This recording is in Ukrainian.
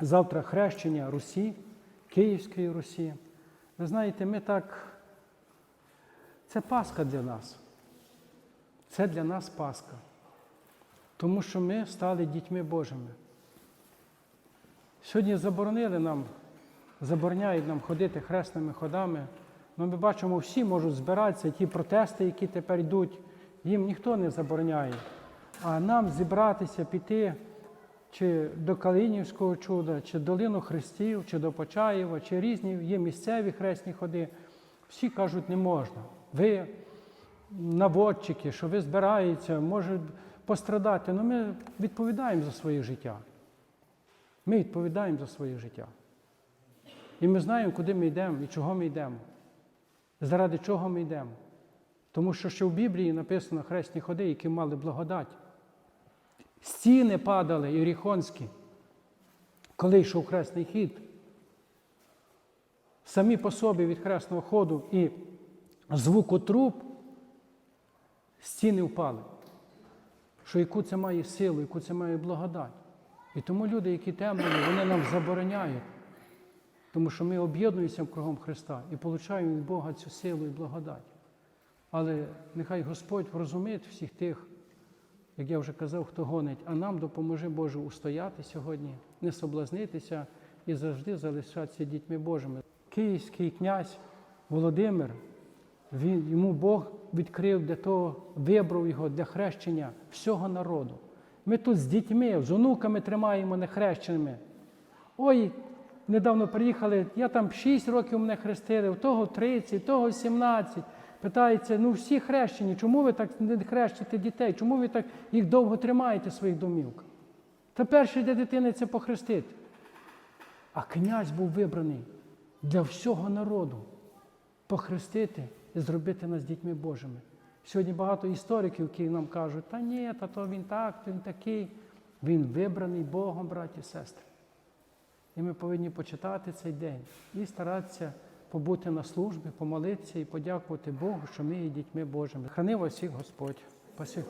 Завтра хрещення Русі, Київської Русі. Ви знаєте, ми так. Це Пасха для нас. Це для нас Пасха. Тому що ми стали дітьми Божими. Сьогодні заборонили нам, забороняють нам ходити хресними ходами. Ну, ми бачимо, всі можуть збиратися, ті протести, які тепер йдуть, їм ніхто не забороняє. А нам зібратися, піти чи до Калинівського чуда, чи долину Хрестів, чи до Почаєва, чи різні є місцеві хресні ходи. Всі кажуть, не можна. Ви наводчики, що ви збираєтеся, може пострадати. Ну ми відповідаємо за своє життя. Ми відповідаємо за своє життя. І ми знаємо, куди ми йдемо і чого ми йдемо. Заради чого ми йдемо. Тому що ще в Біблії написано хресні ходи, які мали благодать. Стіни падали іріхонські, коли йшов хресний хід. Самі по собі від хресного ходу і звуку труб стіни впали. Що яку це має силу, яку це має благодать. І тому люди, які темні, вони нам забороняють. Тому що ми об'єднуємося кругом Христа і получаємо від Бога цю силу і благодать. Але нехай Господь врозумить всіх тих, як я вже казав, хто гонить, а нам допоможе Боже устояти сьогодні, не соблазнитися і завжди залишатися дітьми Божими. Київський князь Володимир, він, йому Бог відкрив для того, вибрав його для хрещення всього народу. Ми тут з дітьми, з онуками тримаємо нехрещеними. Ой, недавно приїхали, я там 6 років мене хрестили, у того 30, у того 17. Питається, ну всі хрещені, чому ви так не хрещите дітей? Чому ви так їх довго тримаєте в своїх домівках? Та перше для дитини це похрестити. А князь був вибраний для всього народу похрестити і зробити нас дітьми Божими. Сьогодні багато істориків, які нам кажуть, та ні, та то він так, то він такий. Він вибраний Богом, браті і сестри. І ми повинні почитати цей день і старатися побути на службі, помолитися і подякувати Богу, що ми є дітьми Божими. Храни вас всіх Господь. Спасибо.